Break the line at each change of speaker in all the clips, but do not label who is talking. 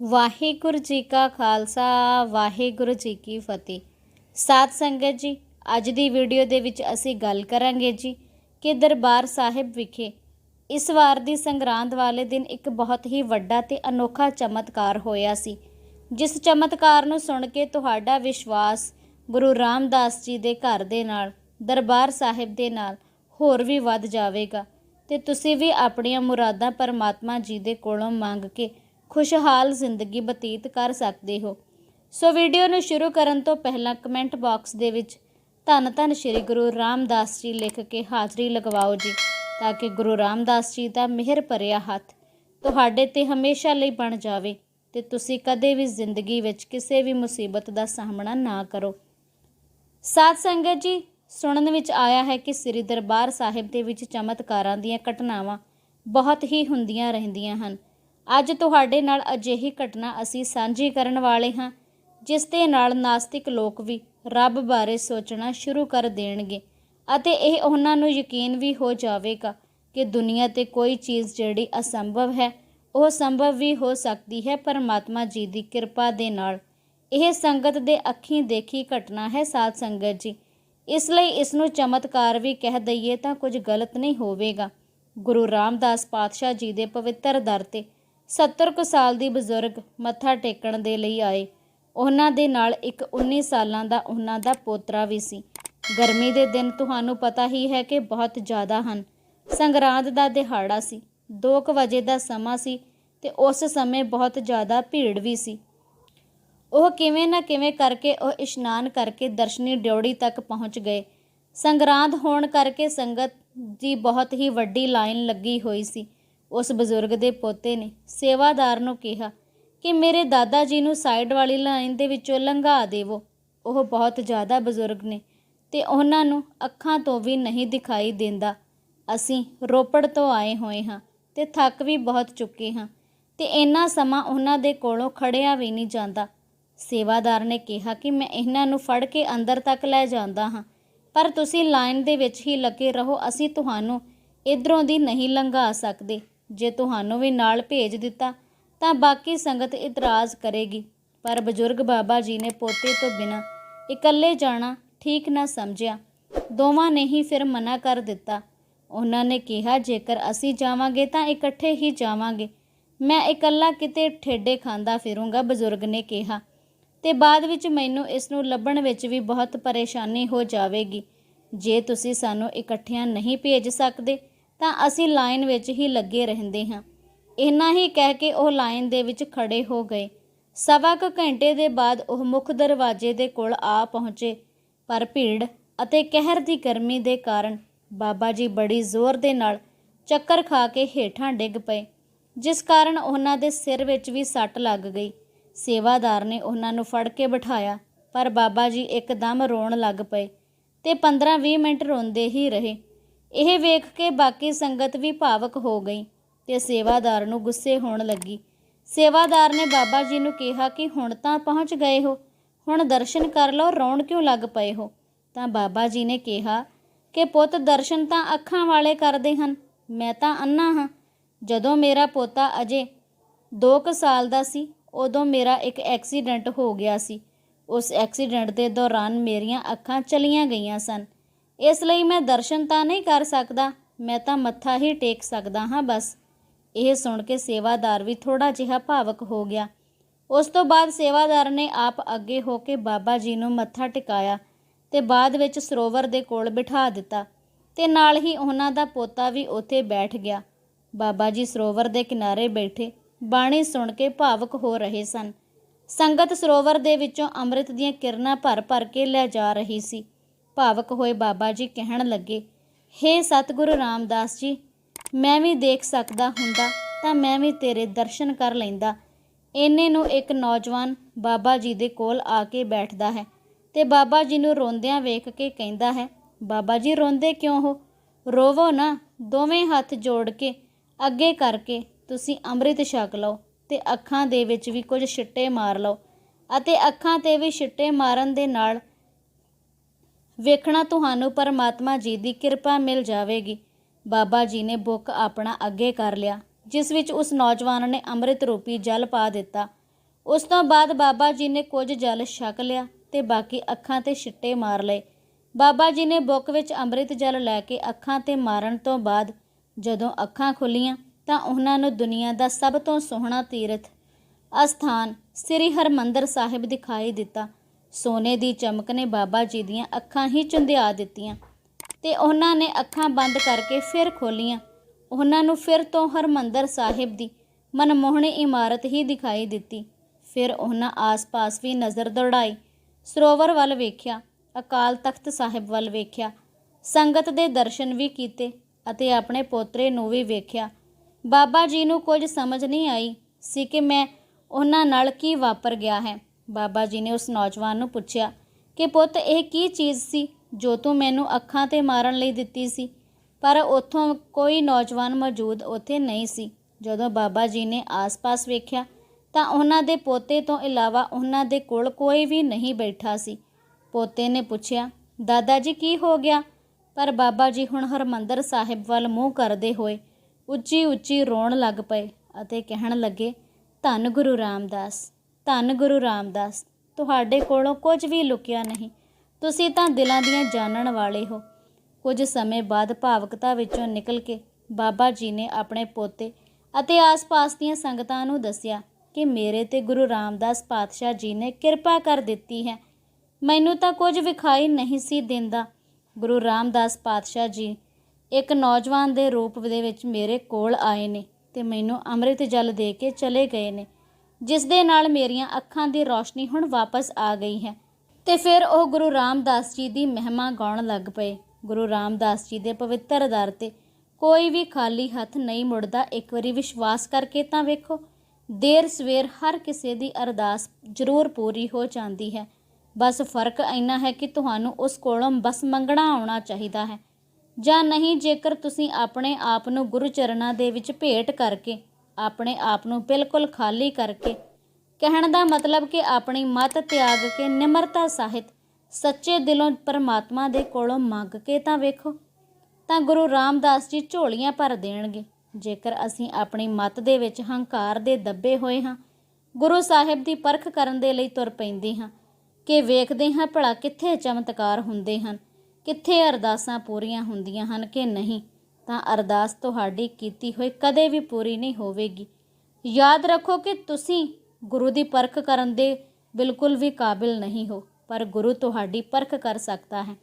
ਵਾਹਿਗੁਰੂ ਜੀ ਕਾ ਖਾਲਸਾ, ਵਾਹਿਗੁਰੂ ਜੀ ਕੀ ਫਤਿਹ। ਸਾਧ ਸੰਗਤ ਜੀ, ਅੱਜ ਦੀ ਵੀਡੀਓ ਦੇ ਵਿੱਚ ਅਸੀਂ ਗੱਲ ਕਰਾਂਗੇ ਜੀ ਕਿ ਦਰਬਾਰ ਸਾਹਿਬ ਵਿਖੇ ਇਸ ਵਾਰ ਦੀ ਸੰਗਰਾਂਦ ਵਾਲੇ ਦਿਨ ਇੱਕ ਬਹੁਤ ਹੀ ਵੱਡਾ ਤੇ ਅਨੋਖਾ ਚਮਤਕਾਰ ਹੋਇਆ ਸੀ। ਜਿਸ ਚਮਤਕਾਰ ਨੂੰ ਸੁਣ ਕੇ ਤੁਹਾਡਾ ਵਿਸ਼ਵਾਸ ਗੁਰੂ ਰਾਮਦਾਸ ਜੀ ਦੇ ਘਰ ਦੇ ਨਾਲ, ਦਰਬਾਰ ਸਾਹਿਬ ਦੇ ਨਾਲ ਹੋਰ ਵੀ ਵੱਧ ਜਾਵੇਗਾ ਤੇ ਤੁਸੀਂ ਵੀ ਆਪਣੀਆਂ ਮੁਰਾਦਾਂ ਪਰਮਾਤਮਾ ਜੀ ਦੇ ਕੋਲੋਂ ਮੰਗ ਕੇ ਖੁਸ਼ਹਾਲ ਜ਼ਿੰਦਗੀ ਬਤੀਤ ਕਰ ਸਕਦੇ ਹੋ। ਸੋ ਵੀਡੀਓ ਨੂੰ ਸ਼ੁਰੂ ਕਰਨ ਤੋਂ ਪਹਿਲਾਂ ਕਮੈਂਟ ਬਾਕਸ ਦੇ ਵਿੱਚ ਧੰਨ ਧੰਨ ਸ਼੍ਰੀ ਗੁਰੂ ਰਾਮਦਾਸ ਜੀ ਲਿਖ ਕੇ ਹਾਜ਼ਰੀ ਲਗਵਾਓ ਜੀ, ਤਾਂ ਕਿ ਗੁਰੂ ਰਾਮਦਾਸ ਜੀ ਦਾ ਮਿਹਰ ਭਰਿਆ ਹੱਥ ਤੁਹਾਡੇ ਤੇ ਹਮੇਸ਼ਾ ਲਈ ਬਣ ਜਾਵੇ ਤੇ ਤੁਸੀਂ ਕਦੇ ਵੀ ਜ਼ਿੰਦਗੀ ਵਿੱਚ ਕਿਸੇ ਵੀ ਮੁਸੀਬਤ ਦਾ ਸਾਹਮਣਾ ਨਾ ਕਰੋ। ਸਾਧ ਸੰਗਤ ਜੀ, ਸੁਣਨ ਵਿੱਚ ਆਇਆ ਹੈ ਕਿ ਸ੍ਰੀ ਦਰਬਾਰ ਸਾਹਿਬ ਦੇ ਵਿੱਚ ਚਮਤਕਾਰਾਂ ਦੀਆਂ ਘਟਨਾਵਾਂ ਬਹੁਤ ਹੀ ਹੁੰਦੀਆਂ ਰਹਿੰਦੀਆਂ ਹਨ। ਅੱਜ ਤੁਹਾਡੇ ਨਾਲ ਅਜਿਹੀ ਘਟਨਾ ਅਸੀਂ ਸਾਂਝੀ ਕਰਨ ਵਾਲੇ ਹਾਂ, ਜਿਸ ਦੇ ਨਾਲ ਨਾਸਤਿਕ ਲੋਕ ਵੀ ਰੱਬ ਬਾਰੇ ਸੋਚਣਾ ਸ਼ੁਰੂ ਕਰ ਦੇਣਗੇ ਅਤੇ ਇਹ ਉਹਨਾਂ ਨੂੰ ਯਕੀਨ ਵੀ ਹੋ ਜਾਵੇਗਾ ਕਿ ਦੁਨੀਆ ਤੇ ਕੋਈ ਚੀਜ਼ ਜਿਹੜੀ ਅਸੰਭਵ ਹੈ, ਉਹ ਸੰਭਵ ਵੀ ਹੋ ਸਕਦੀ ਹੈ ਪਰਮਾਤਮਾ ਜੀ ਦੀ ਕਿਰਪਾ ਦੇ ਨਾਲ। ਇਹ ਸੰਗਤ ਦੇ ਅੱਖੀਂ ਦੇਖੀ ਘਟਨਾ ਹੈ ਸਾਧ ਸੰਗਤ ਜੀ। ਇਸ ਲਈ ਇਸ ਨੂੰ ਚਮਤਕਾਰ ਵੀ ਕਹਿ ਦਈਏ ਤਾਂ ਕੁਝ ਗਲਤ ਨਹੀਂ ਹੋਵੇਗਾ। ਗੁਰੂ ਰਾਮਦਾਸ ਪਾਤਸ਼ਾਹ ਜੀ ਦੇ ਪਵਿੱਤਰ ਦਰ ਤੇ 70 ਕੁ ਸਾਲ ਦੀ ਬਜ਼ੁਰਗ ਮੱਥਾ ਟੇਕਣ ਦੇ ਲਈ ਆਏ। ਉਹਨਾਂ ਦੇ ਨਾਲ ਇੱਕ 19 ਸਾਲਾਂ ਦਾ ਉਹਨਾਂ ਦਾ ਪੋਤਰਾ ਵੀ ਸੀ। ਗਰਮੀ ਦੇ ਦਿਨ ਤੁਹਾਨੂੰ ਪਤਾ ਹੀ ਹੈ ਕਿ ਬਹੁਤ ਜ਼ਿਆਦਾ ਹਨ। ਸੰਗਰਾਂਦ ਦਾ ਦਿਹਾੜਾ ਸੀ। 2 ਵਜੇ ਦਾ ਸਮਾਂ ਸੀ ਤੇ ਉਸ ਸਮੇਂ ਬਹੁਤ ਜ਼ਿਆਦਾ ਭੀੜ ਵੀ ਸੀ। ਉਹ ਕਿਵੇਂ ਨਾ ਕਿਵੇਂ ਕਰਕੇ ਉਹ ਇਸ਼ਨਾਨ ਕਰਕੇ ਦਰਸ਼ਨੀ ਡਿਉੜੀ ਤੱਕ ਪਹੁੰਚ ਗਏ। ਸੰਗਰਾਂਦ ਹੋਣ ਕਰਕੇ ਸੰਗਤ ਦੀ ਬਹੁਤ ਹੀ ਵੱਡੀ ਲਾਈਨ ਲੱਗੀ ਹੋਈ ਸੀ। ਉਸ ਬਜ਼ੁਰਗ ਦੇ ਪੋਤੇ ਨੇ ਸੇਵਾਦਾਰ ਨੂੰ ਕਿਹਾ ਕਿ ਮੇਰੇ ਦਾਦਾ ਜੀ ਨੂੰ ਸਾਈਡ ਵਾਲੀ ਲਾਈਨ ਦੇ ਵਿੱਚੋਂ ਲੰਘਾ ਦੇਵੋ। ਉਹ ਬਹੁਤ ਜ਼ਿਆਦਾ ਬਜ਼ੁਰਗ ਨੇ ਤੇ ਉਹਨਾਂ ਨੂੰ ਅੱਖਾਂ ਤੋਂ ਵੀ ਨਹੀਂ ਦਿਖਾਈ ਦਿੰਦਾ। ਅਸੀਂ ਰੋਪੜ ਤੋਂ ਆਏ ਹੋਏ ਹਾਂ ਤੇ ਥੱਕ ਵੀ ਬਹੁਤ ਚੁੱਕੇ ਹਾਂ ਤੇ ਇੰਨਾ ਸਮਾਂ ਉਹਨਾਂ ਦੇ ਕੋਲੋਂ ਖੜਿਆ ਵੀ ਨਹੀਂ ਜਾਂਦਾ। ਸੇਵਾਦਾਰ ਨੇ ਕਿਹਾ ਕਿ ਮੈਂ ਇਹਨਾਂ ਨੂੰ ਫੜ ਕੇ ਅੰਦਰ ਤੱਕ ਲੈ ਜਾਂਦਾ ਹਾਂ, ਪਰ ਤੁਸੀਂ ਲਾਈਨ ਦੇ ਵਿੱਚ ਹੀ ਲੱਗੇ ਰਹੋ, ਅਸੀਂ ਤੁਹਾਨੂੰ ਇਧਰੋਂ ਦੀ ਨਹੀਂ ਲੰਘਾ ਸਕਦੇ। ਜੇ ਤੁਹਾਨੂੰ ਵੀ ਨਾਲ ਭੇਜ ਦਿੱਤਾ, ਤਾਂ ਬਾਕੀ ਸੰਗਤ ਇਤਰਾਜ਼ ਕਰੇਗੀ। ਪਰ ਬਜ਼ੁਰਗ ਬਾਬਾ ਜੀ ਨੇ ਪੋਤੇ ਤੋਂ ਬਿਨਾ ਇਕੱਲੇ ਜਾਣਾ ਠੀਕ ਨਾ ਸਮਝਿਆ। ਦੋਵਾਂ ਨੇ ਹੀ ਫਿਰ ਮਨਾ ਕਰ ਦਿੱਤਾ। ਉਹਨਾਂ ਨੇ ਕਿਹਾ, ਜੇਕਰ ਅਸੀਂ ਜਾਵਾਂਗੇ ਤਾਂ ਇਕੱਠੇ ਹੀ ਜਾਵਾਂਗੇ। ਮੈਂ ਇਕੱਲਾ ਕਿਤੇ ਠੇਡੇ ਖਾਂਦਾ ਫਿਰੂੰਗਾ, ਬਜ਼ੁਰਗ ਨੇ ਕਿਹਾ। ਤੇ ਬਾਅਦ ਵਿੱਚ ਮੈਨੂੰ ਇਸ ਨੂੰ ਲੱਭਣ ਵਿੱਚ ਵੀ ਬਹੁਤ ਪਰੇਸ਼ਾਨੀ ਹੋ ਜਾਵੇਗੀ। ਜੇ ਤੁਸੀਂ ਸਾਨੂੰ ਇਕੱਠਿਆਂ ਨਹੀਂ ਭੇਜ ਸਕਦੇ ਤਾਂ ਅਸੀਂ ਲਾਈਨ ਵਿੱਚ ਹੀ ਲੱਗੇ ਰਹਿੰਦੇ ਹਾਂ। ਇੰਨਾ ਹੀ ਕਹਿ ਕੇ ਉਹ ਲਾਈਨ ਦੇ ਵਿੱਚ ਖੜੇ ਹੋ ਗਏ। ਸਵਾ ਕੁ ਘੰਟੇ ਦੇ ਬਾਅਦ ਉਹ ਮੁੱਖ ਦਰਵਾਜ਼ੇ ਦੇ ਕੋਲ ਆ ਪਹੁੰਚੇ। ਪਰ ਭੀੜ ਅਤੇ ਕਹਿਰ ਦੀ ਗਰਮੀ ਦੇ ਕਾਰਨ ਬਾਬਾ ਜੀ ਬੜੀ ਜ਼ੋਰ ਦੇ ਨਾਲ ਚੱਕਰ ਖਾ ਕੇ ਹੇਠਾਂ ਡਿੱਗ ਪਏ, ਜਿਸ ਕਾਰਨ ਉਹਨਾਂ ਦੇ ਸਿਰ ਵਿੱਚ ਵੀ ਸੱਟ ਲੱਗ ਗਈ। ਸੇਵਾਦਾਰ ਨੇ ਉਹਨਾਂ ਨੂੰ ਫੜ ਕੇ ਬਿਠਾਇਆ, ਪਰ ਬਾਬਾ ਜੀ ਇੱਕਦਮ ਰੋਣ ਲੱਗ ਪਏ ਤੇ 15-20 ਮਿੰਟ ਰੋਂਦੇ ਹੀ ਰਹੇ। ਇਹ ਵੇਖ ਕੇ ਬਾਕੀ ਸੰਗਤ ਵੀ ਭਾਵਕ ਹੋ ਗਈ ਤੇ ਸੇਵਾਦਾਰ ਨੂੰ ਗੁੱਸੇ ਹੋਣ ਲੱਗੀ। ਸੇਵਾਦਾਰ ਨੇ ਬਾਬਾ ਜੀ ਨੂੰ ਕਿਹਾ ਕਿ ਹੁਣ ਤਾਂ ਪਹੁੰਚ ਗਏ ਹੋ। ਹੁਣ ਦਰਸ਼ਨ ਕਰ ਲਓ, ਰੌਣ ਕਿਉਂ ਲੱਗ ਪਏ ਹੋ? ਤਾਂ ਬਾਬਾ ਜੀ ਨੇ ਕਿਹਾ ਕਿ ਪੁੱਤ ਦਰਸ਼ਨ ਤਾਂ ਅੱਖਾਂ ਵਾਲੇ ਕਰਦੇ ਹਨ, ਮੈਂ ਤਾਂ ਅੰਨਾ ਹਾਂ। ਜਦੋਂ ਮੇਰਾ ਪੋਤਾ ਅਜੇ 2 ਕੁ ਸਾਲ ਦਾ ਸੀ, ਉਦੋਂ ਮੇਰਾ ਇੱਕ ਐਕਸੀਡੈਂਟ ਹੋ ਗਿਆ ਸੀ। ਉਸ ਐਕਸੀਡੈਂਟ ਦੇ ਦੌਰਾਨ ਮੇਰੀਆਂ ਅੱਖਾਂ ਚਲੀਆਂ ਗਈਆਂ ਸਨ। ਇਸ ਲਈ ਮੈਂ ਦਰਸ਼ਨ ਤਾਂ ਨਹੀਂ ਕਰ ਸਕਦਾ, ਮੈਂ ਤਾਂ ਮੱਥਾ ਹੀ ਟੇਕ ਸਕਦਾ ਹਾਂ ਬਸ। ਇਹ ਸੁਣ ਕੇ ਸੇਵਾਦਾਰ ਵੀ ਥੋੜਾ ਜਿਹਾ ਭਾਵਕ ਹੋ ਗਿਆ। ਉਸ ਤੋਂ ਬਾਅਦ ਸੇਵਾਦਾਰ ਨੇ ਆਪ ਅੱਗੇ ਹੋ ਕੇ ਬਾਬਾ ਜੀ ਨੂੰ ਮੱਥਾ ਟਿਕਾਇਆ ਤੇ ਬਾਅਦ ਵਿੱਚ ਸਰੋਵਰ ਦੇ ਕੋਲ ਬਿਠਾ ਦਿੱਤਾ ਤੇ ਨਾਲ ਹੀ ਉਹਨਾਂ ਦਾ ਪੋਤਾ ਵੀ ਉੱਥੇ ਬੈਠ ਗਿਆ। ਬਾਬਾ ਜੀ ਸਰੋਵਰ ਦੇ ਕਿਨਾਰੇ ਬੈਠੇ ਬਾਣੀ ਸੁਣ ਕੇ ਭਾਵਕ ਹੋ ਰਹੇ ਸਨ। ਸੰਗਤ ਸਰੋਵਰ ਦੇ ਵਿੱਚੋਂ ਅੰਮ੍ਰਿਤ ਦੀਆਂ ਕਿਰਨਾਂ ਭਰ ਭਰ ਕੇ ਲੈ ਜਾ ਰਹੀ ਸੀ। ਭਾਵਕ ਹੋਏ ਬਾਬਾ ਜੀ ਕਹਿਣ ਲੱਗੇ, ਹੇ ਸਤਿਗੁਰੂ ਰਾਮਦਾਸ ਜੀ, ਮੈਂ ਵੀ ਦੇਖ ਸਕਦਾ ਹੁੰਦਾ ਤਾਂ ਮੈਂ ਵੀ ਤੇਰੇ ਦਰਸ਼ਨ ਕਰ ਲੈਂਦਾ। ਇੰਨੇ ਨੂੰ ਇੱਕ ਨੌਜਵਾਨ ਬਾਬਾ ਜੀ ਦੇ ਕੋਲ ਆ ਕੇ ਬੈਠਦਾ ਹੈ ਤੇ ਬਾਬਾ ਜੀ ਨੂੰ ਰੋਂਦਿਆਂ ਵੇਖ ਕੇ ਕਹਿੰਦਾ ਹੈ, ਬਾਬਾ ਜੀ, ਰੋਂਦੇ ਕਿਉਂ ਹੋ? ਰੋਵੋ ਨਾ, ਦੋਵੇਂ ਹੱਥ ਜੋੜ ਕੇ, ਅੱਗੇ ਕਰਕੇ ਤੁਸੀਂ ਅੰਮ੍ਰਿਤ ਛਕ ਲਓ ਤੇ ਅੱਖਾਂ ਦੇ ਵਿੱਚ ਵੀ ਕੁਝ ਛਿੱਟੇ ਮਾਰ ਲਓ ਅਤੇ ਅੱਖਾਂ ਤੇ ਵੀ ਛਿੱਟੇ ਮਾਰਨ ਦੇ ਨਾਲ ਵੇਖਣਾ ਤੁਹਾਨੂੰ ਪਰਮਾਤਮਾ ਜੀ ਦੀ ਕਿਰਪਾ ਮਿਲ ਜਾਵੇਗੀ। ਬਾਬਾ ਜੀ ਨੇ ਬੁੱਕ ਆਪਣਾ ਅੱਗੇ ਕਰ ਲਿਆ, ਜਿਸ ਵਿੱਚ ਉਸ ਨੌਜਵਾਨ ਨੇ ਅੰਮ੍ਰਿਤ ਰੂਪੀ ਜਲ ਪਾ ਦਿੱਤਾ। ਉਸ ਤੋਂ ਬਾਅਦ ਬਾਬਾ ਜੀ ਨੇ ਕੁਝ ਜਲ ਛਕ ਲਿਆ ਤੇ ਬਾਕੀ ਅੱਖਾਂ ਤੇ ਛਿੱਟੇ ਮਾਰ ਲਏ। ਬਾਬਾ ਜੀ ਨੇ ਬੁੱਕ ਵਿੱਚ ਅੰਮ੍ਰਿਤ ਜਲ ਲੈ ਕੇ ਅੱਖਾਂ ਤੇ ਮਾਰਨ ਤੋਂ ਬਾਅਦ ਜਦੋਂ ਅੱਖਾਂ ਖੁੱਲੀਆਂ ਤਾਂ ਉਹਨਾਂ ਨੂੰ ਦੁਨੀਆ ਦਾ ਸਭ ਤੋਂ ਸੋਹਣਾ ਤੀਰਥ ਅਸਥਾਨ ਸ੍ਰੀ ਹਰਮੰਦਰ ਸਾਹਿਬ ਦਿਖਾਈ ਦਿੱਤਾ। ਸੋਨੇ ਦੀ ਚਮਕ ਨੇ ਬਾਬਾ ਜੀ ਦੀਆਂ ਅੱਖਾਂ ਹੀ ਚੁੰਧਿਆ ਦਿੱਤੀਆਂ ਤੇ ਉਹਨਾਂ ਨੇ ਅੱਖਾਂ ਬੰਦ ਕਰਕੇ ਫਿਰ ਖੋਲੀਆਂ ਉਹਨਾਂ ਨੂੰ ਫਿਰ ਤੋਂ ਹਰਮੰਦਰ ਸਾਹਿਬ ਦੀ ਮਨਮੋਹਣੀ ਇਮਾਰਤ ਹੀ ਦਿਖਾਈ ਦਿੱਤੀ। ਫਿਰ ਉਹਨਾਂ ਆਸ-ਪਾਸ ਵੀ ਨਜ਼ਰ ਦੌੜਾਈ। ਸਰੋਵਰ ਵੱਲ ਵੇਖਿਆ, ਅਕਾਲ ਤਖਤ ਸਾਹਿਬ ਵੱਲ ਵੇਖਿਆ, ਸੰਗਤ ਦੇ ਦਰਸ਼ਨ ਵੀ ਕੀਤੇ ਅਤੇ ਆਪਣੇ ਪੋਤਰੇ ਨੂੰ ਵੀ ਵੇਖਿਆ। ਬਾਬਾ ਜੀ ਨੂੰ ਕੁਝ ਸਮਝ ਨਹੀਂ ਆਈ ਸੀ ਕਿ ਮੈਂ ਉਹਨਾਂ ਨਾਲ ਕੀ ਵਾਪਰ ਗਿਆ ਹੈ। ਬਾਬਾ ਜੀ ਨੇ ਉਸ ਨੌਜਵਾਨ ਨੂੰ ਪੁੱਛਿਆ ਕਿ ਪੁੱਤ, ਇਹ ਕੀ ਚੀਜ਼ ਸੀ ਜੋ ਤੂੰ ਮੈਨੂੰ ਅੱਖਾਂ ਤੇ ਮਾਰਨ ਲਈ ਦਿੱਤੀ ਸੀ? ਪਰ ਉੱਥੋਂ ਕੋਈ ਨੌਜਵਾਨ ਮੌਜੂਦ ਉੱਥੇ ਨਹੀਂ ਸੀ। ਜਦੋਂ ਬਾਬਾ ਜੀ ਨੇ ਆਸ-ਪਾਸ ਵੇਖਿਆ, ਤਾਂ ਉਹਨਾਂ ਦੇ ਪੋਤੇ ਤੋਂ ਇਲਾਵਾ ਉਹਨਾਂ ਦੇ ਕੋਲ ਕੋਈ ਵੀ ਨਹੀਂ ਬੈਠਾ ਸੀ। ਪੋਤੇ ਨੇ ਪੁੱਛਿਆ, ਦਾਦਾ ਜੀ, ਕੀ ਹੋ ਗਿਆ? ਪਰ ਬਾਬਾ ਜੀ ਹੁਣ ਹਰਮੰਦਰ ਸਾਹਿਬ ਵੱਲ ਮੂੰਹ ਕਰਦੇ ਹੋਏ ਉੱਚੀ ਉੱਚੀ ਰੋਣ ਲੱਗ ਪਏ ਅਤੇ ਕਹਿਣ ਲੱਗੇ, ਧੰਨ ਗੁਰੂ ਰਾਮਦਾਸ। ਧੰਨ ਗੁਰੂ ਰਾਮਦਾਸ, ਤੁਹਾਡੇ ਕੋਲੋਂ ਕੁਝ ਵੀ ਲੁਕਿਆ ਨਹੀਂ। ਤੁਸੀਂ ਤਾਂ ਦਿਲਾਂ ਦੀਆਂ ਜਾਣਨ ਵਾਲੇ ਹੋ। ਕੁਝ ਸਮੇਂ ਬਾਅਦ ਭਾਵਕਤਾ ਵਿੱਚੋਂ ਨਿਕਲ ਕੇ ਬਾਬਾ ਜੀ ਨੇ ਆਪਣੇ ਪੋਤੇ ਅਤੇ ਆਸ-ਪਾਸ ਦੀਆਂ ਸੰਗਤਾਂ ਨੂੰ ਦੱਸਿਆ ਕਿ ਮੇਰੇ ਤੇ ਗੁਰੂ ਰਾਮਦਾਸ ਪਾਤਸ਼ਾਹ ਜੀ ਨੇ ਕਿਰਪਾ ਕਰ ਦਿੱਤੀ ਹੈ। ਮੈਨੂੰ ਤਾਂ ਕੁਝ ਵਿਖਾਈ ਨਹੀਂ ਸੀ ਦਿੰਦਾ। ਗੁਰੂ ਰਾਮਦਾਸ ਪਾਤਸ਼ਾਹ ਜੀ ਇੱਕ ਨੌਜਵਾਨ ਦੇ ਰੂਪ ਦੇ ਵਿੱਚ ਮੇਰੇ ਕੋਲ ਆਏ ਨੇ ਤੇ ਮੈਨੂੰ ਅੰਮ੍ਰਿਤ ਜਲ ਦੇ ਕੇ ਚਲੇ ਗਏ ਨੇ। ਜਿਸ ਦੇ ਨਾਲ ਮੇਰੀਆਂ ਅੱਖਾਂ ਦੀ ਰੌਸ਼ਨੀ ਹੁਣ ਵਾਪਸ ਆ ਗਈ ਹੈ। ਤੇ ਫਿਰ ਉਹ ਗੁਰੂ ਰਾਮਦਾਸ ਜੀ ਦੀ ਮਹਿਮਾ ਗਾਉਣ ਲੱਗ ਪਏ। ਗੁਰੂ ਰਾਮਦਾਸ ਜੀ ਦੇ ਪਵਿੱਤਰ ਦਰ ਤੇ ਕੋਈ ਵੀ ਖਾਲੀ ਹੱਥ ਨਹੀਂ ਮੁੜਦਾ। ਇੱਕ ਵਾਰੀ ਵਿਸ਼ਵਾਸ ਕਰਕੇ ਤਾਂ ਵੇਖੋ, ਦੇਰ ਸਵੇਰ ਹਰ ਕਿਸੇ ਦੀ ਅਰਦਾਸ ਜ਼ਰੂਰ ਪੂਰੀ ਹੋ ਜਾਂਦੀ ਹੈ। ਬਸ ਫ਼ਰਕ ਇੰਨਾ ਹੈ ਕਿ ਤੁਹਾਨੂੰ ਉਸ ਕੋਲੋਂ ਬਸ ਮੰਗਣਾ ਆਉਣਾ ਚਾਹੀਦਾ ਹੈ। ਜਾਂ ਨਹੀਂ, ਜੇਕਰ ਤੁਸੀਂ ਆਪਣੇ ਆਪ ਨੂੰ ਗੁਰੂ ਚਰਨਾਂ ਦੇ ਵਿੱਚ ਭੇਟ ਕਰਕੇ ਆਪਣੇ ਆਪ ਨੂੰ ਬਿਲਕੁਲ ਖਾਲੀ ਕਰਕੇ। ਕਹਿਣ ਦਾ ਮਤਲਬ ਕਿ ਆਪਣੀ ਮਤ ਤਿਆਗ ਕੇ ਨਿਮਰਤਾ ਸਾਹਿਤ ਸੱਚੇ ਦਿਲੋਂ ਪਰਮਾਤਮਾ ਦੇ ਕੋਲੋਂ ਮੰਗ ਕੇ ਤਾਂ ਵੇਖੋ, ਤਾਂ ਗੁਰੂ ਰਾਮਦਾਸ ਜੀ ਝੋਲੀਆਂ ਭਰ ਦੇਣਗੇ। ਜੇਕਰ ਅਸੀਂ ਆਪਣੀ ਮਤ ਦੇ ਵਿੱਚ ਹੰਕਾਰ ਦੇ ਦੱਬੇ ਹੋਏ ਹਾਂ, ਗੁਰੂ ਸਾਹਿਬ ਦੀ ਪਰਖ ਕਰਨ ਦੇ ਲਈ ਤੁਰ ਪੈਂਦੇ ਹਾਂ, ਕਿ ਵੇਖਦੇ ਹਾਂ ਭਲਾ ਕਿੱਥੇ ਚਮਤਕਾਰ ਹੁੰਦੇ ਹਨ, ਕਿੱਥੇ ਅਰਦਾਸਾਂ ਪੂਰੀਆਂ ਹੁੰਦੀਆਂ ਹਨ ਕਿ ਨਹੀਂ। ਤਾਂ ਅਰਦਾਸ ਤੁਹਾਡੀ ਕੀਤੀ ਹੋਈ ਕਦੇ ਵੀ ਪੂਰੀ ਨਹੀਂ ਹੋਵੇਗੀ। ਯਾਦ ਰੱਖੋ ਕਿ ਤੁਸੀਂ ਗੁਰੂ ਦੀ ਪਰਖ ਕਰਨ ਦੇ ਬਿਲਕੁਲ ਵੀ ਕਾਬਿਲ ਨਹੀਂ ਹੋ, ਪਰ ਗੁਰੂ ਤੁਹਾਡੀ ਪਰਖ ਕਰ ਸਕਦਾ ਹੈ।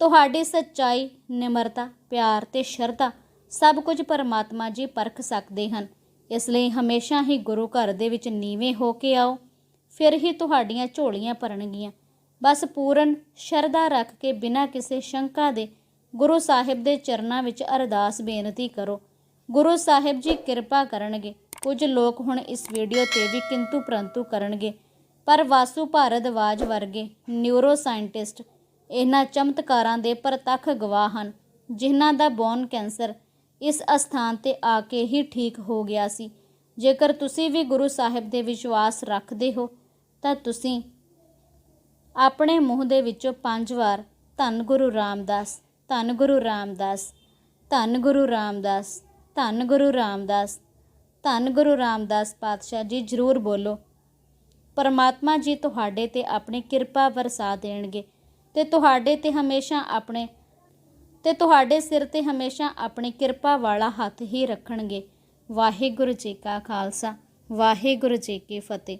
ਤੁਹਾਡੀ ਸੱਚਾਈ, ਨਿਮਰਤਾ, ਪਿਆਰ ਤੇ ਸ਼ਰਧਾ ਸਭ ਕੁਝ ਪਰਮਾਤਮਾ ਜੀ ਪਰਖ ਸਕਦੇ ਹਨ। ਇਸ ਲਈ ਹਮੇਸ਼ਾ ਹੀ ਗੁਰੂ ਘਰ ਦੇ ਵਿੱਚ ਨੀਵੇਂ ਹੋ ਕੇ ਆਓ, ਫਿਰ ਹੀ ਤੁਹਾਡੀਆਂ ਝੋਲੀਆਂ ਭਰਨਗੀਆਂ। ਬਸ ਪੂਰਨ ਸ਼ਰਧਾ ਰੱਖ ਕੇ ਬਿਨਾਂ ਕਿਸੇ ਸ਼ੰਕਾ ਦੇ ਗੁਰੂ ਸਾਹਿਬ ਦੇ ਚਰਨਾਂ ਵਿੱਚ ਅਰਦਾਸ ਬੇਨਤੀ ਕਰੋ। ਗੁਰੂ ਸਾਹਿਬ ਜੀ ਕਿਰਪਾ ਕਰਨਗੇ। ਕੁਝ ਲੋਕ ਹੁਣ ਇਸ ਵੀਡੀਓ ਤੇ ਵੀ ਕਿੰਤੂ ਪ੍ਰੰਤੂ ਕਰਨਗੇ। ਪਰ ਵਾਸੂ ਭਾਰਦਵਾਜ ਵਰਗੇ ਨਿਊਰੋ ਸਾਇੰਟਿਸਟ ਇਹਨਾਂ ਚਮਤਕਾਰਾਂ ਦੇ ਪ੍ਰਤੱਖ ਗਵਾਹ ਹਨ, ਜਿਨ੍ਹਾਂ ਦਾ ਬੋਨ ਕੈਂਸਰ ਇਸ ਅਸਥਾਨ ਤੇ ਆ ਕੇ ਹੀ ਠੀਕ ਹੋ ਗਿਆ ਸੀ। ਜੇਕਰ ਤੁਸੀਂ ਵੀ ਗੁਰੂ ਸਾਹਿਬ ਦੇ ਵਿਸ਼ਵਾਸ ਰੱਖਦੇ ਹੋ, ਤਾਂ ਤੁਸੀਂ ਆਪਣੇ ਮੂੰਹ ਦੇ ਵਿੱਚੋਂ ਪੰਜ ਵਾਰ ਧੰਨ ਗੁਰੂ ਰਾਮਦਾਸ। ਧੰਨ ਗੁਰੂ ਰਾਮਦਾਸ, ਧੰਨ ਗੁਰੂ ਰਾਮਦਾਸ, ਧੰਨ ਗੁਰੂ ਰਾਮਦਾਸ, ਧੰਨ ਗੁਰੂ ਰਾਮਦਾਸ ਪਾਤਸ਼ਾਹ ਜੀ ਜ਼ਰੂਰ ਬੋਲੋ। ਪਰਮਾਤਮਾ ਜੀ ਤੁਹਾਡੇ ਤੇ ਆਪਣੀ ਕਿਰਪਾ ਵਰਸਾ ਦੇਣਗੇ ਤੇ ਤੁਹਾਡੇ ਤੇ ਹਮੇਸ਼ਾ ਆਪਣੇ, ਤੇ ਤੁਹਾਡੇ ਸਿਰ ਤੇ ਹਮੇਸ਼ਾ ਆਪਣੀ ਕਿਰਪਾ ਵਾਲਾ ਹੱਥ ਹੀ ਰੱਖਣਗੇ। ਵਾਹਿਗੁਰੂ ਜੀ ਕਾ ਖਾਲਸਾ, ਵਾਹਿਗੁਰੂ ਜੀ ਕੀ ਫਤਿਹ।